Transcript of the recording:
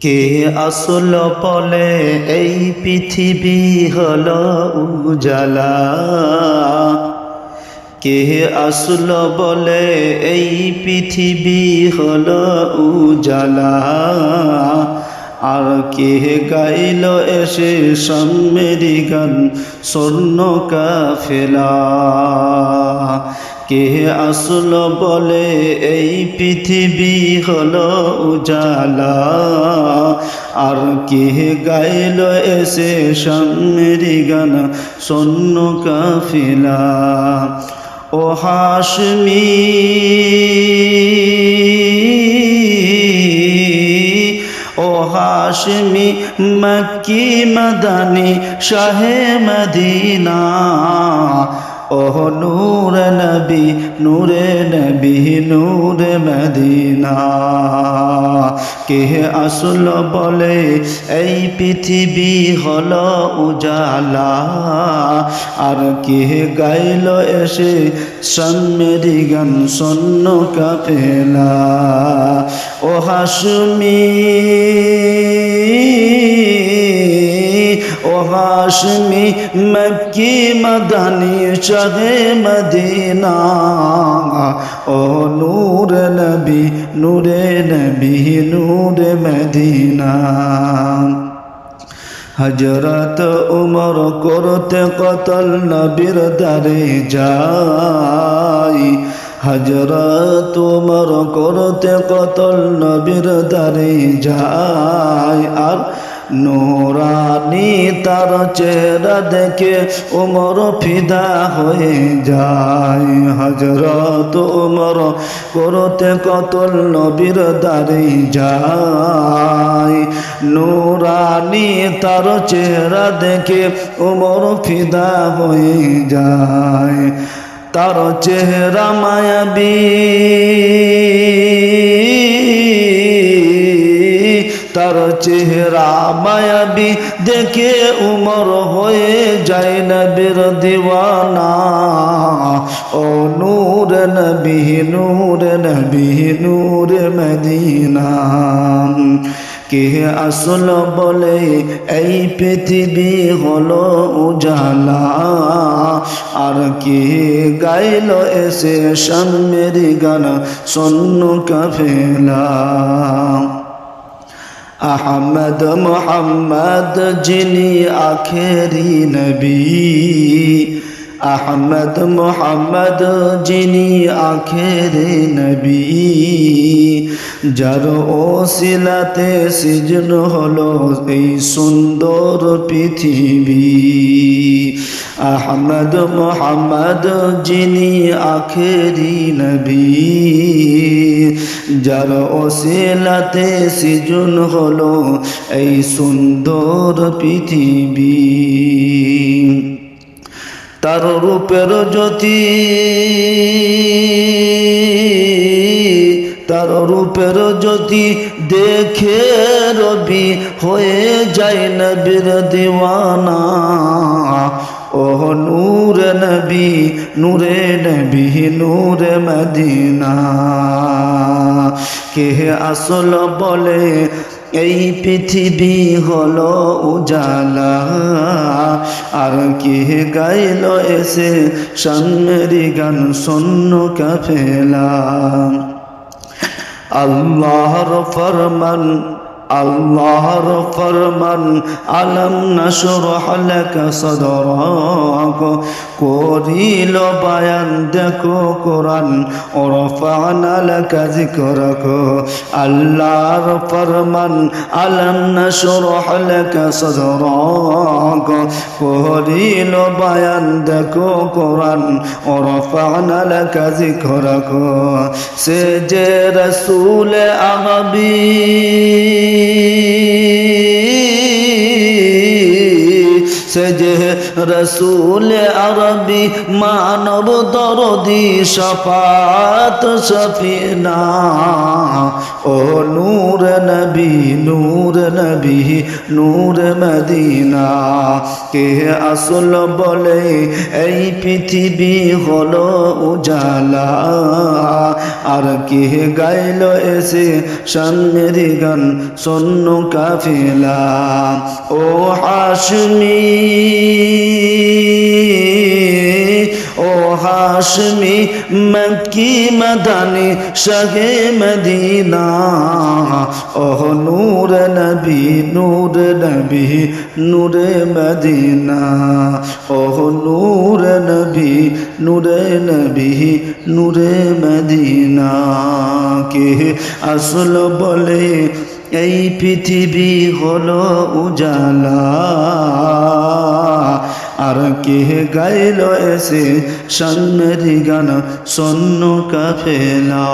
কে আসল পলে এই পৃথিবী হল উজালা? কে আসল বলে এই পৃথিবী হল উজালা? আর কে গাইল এসে সাম্যেরি গান স্বর্ণ কাফেলা? কে আসল বলে এই পৃথিবী হলো উজালা? আর কে গাইল এসে সাম্যেরি গান স্বর্ণ কাফেলা? ও হাসমি ও হাশমি, মক্কি মদানি শাহে মদিনা। ও নূর নবী, নূরে নবী, নূর মদিনা। কে আসল বলে, এই পৃথিবী হল উজালা। আর কে গাইল এসে সাম্যেরি গান সন্ন কাপেলা ও হাসমি হাসমি মক্কি, মদানি শাহে মদিনা। ও নূর নবী, নূরে নবী, নূর মদিনা। হজরত উমর করতে কতল নবীর দারে যাই হজরত উমর করতে কতল নবীর দারে যায়। আর নোরানি তার চেহারা দেখে উমর ফিদা হয়ে যায়। হজরত উমর করতে কতল নবীর দারে যায়। নোরানি তার চেহারা দেখে উমর ফিদা হয়ে যায়। তার চেহারা মায়াবী। তার চেহারা মায়াবী দেখে উমর হয়ে যায় নবীর দিওয়ানা। ও নূর নবী নূর নবী, নূর মদিনা। কে আসল বলে, এই পৃথিবী হলো উজালা। আর কে গাইল এসে সাম্যেরি গান সন্ন কাফেলা। আহমদ মোহাম্মদ, যিনি আখেরি নবী। আহমদ মোহাম্মদ, যিনি আখেরে নবী। যার ওসিলাতে সিজন হলো এই সুন্দর পৃথিবী। আহমদ মোহাম্মদ যিনি আখেরি নবী। যার ওসিলাতে সিজন হলো এই সুন্দর পৃথিবী। তার রূপের জ্যোতি, তার রূপের জ্যোতি দেখে রবি হয়ে যায় নবীর দিওয়ানা। ও নূর নবী, নূরে নবী, নূর মদিনা। কে আসল বলে, এই পৃথিবী হলো উজালা। আর কে গাইল এসে সামনেরি গান শূন্য কাফেলা। আল্লাহর ফরমান আল্লাহর ফরমান, আলম নশরহ লাক সদরক। করিল বায়ান, দেখো কোরআন, ওরফানা লাক যিকরক। আল্লাহর ফরমান, আলম নশরহ লাক সদরক। করিল বায়ান, দেখো কোরআন, ওরফানা লাক যিকরক। সে যে রসূল আরবী সে যে রসুল আরবি মানব দরদি সফাত সফিনা ও নূর নবী নূর নবী, নূর মদিনা। কে আসল বলে, এই পৃথিবী হলো উজালা। আর কে গাইল এসে সামনের গান সন্ন কাফেলা। ও হাসমি। ও হাসমি মক্কি মদানি শাহে মদিনা। ও নূর নবী নূর নবী, নূরে মদিনা। ও নূর নবী, নূরে নবী, নূরে মদিনা। কে আসল বলে এই পৃথিবী হলো উজালা। আর কে গাইল এসে সন্ন্যদি গান সন্ন কাফেলা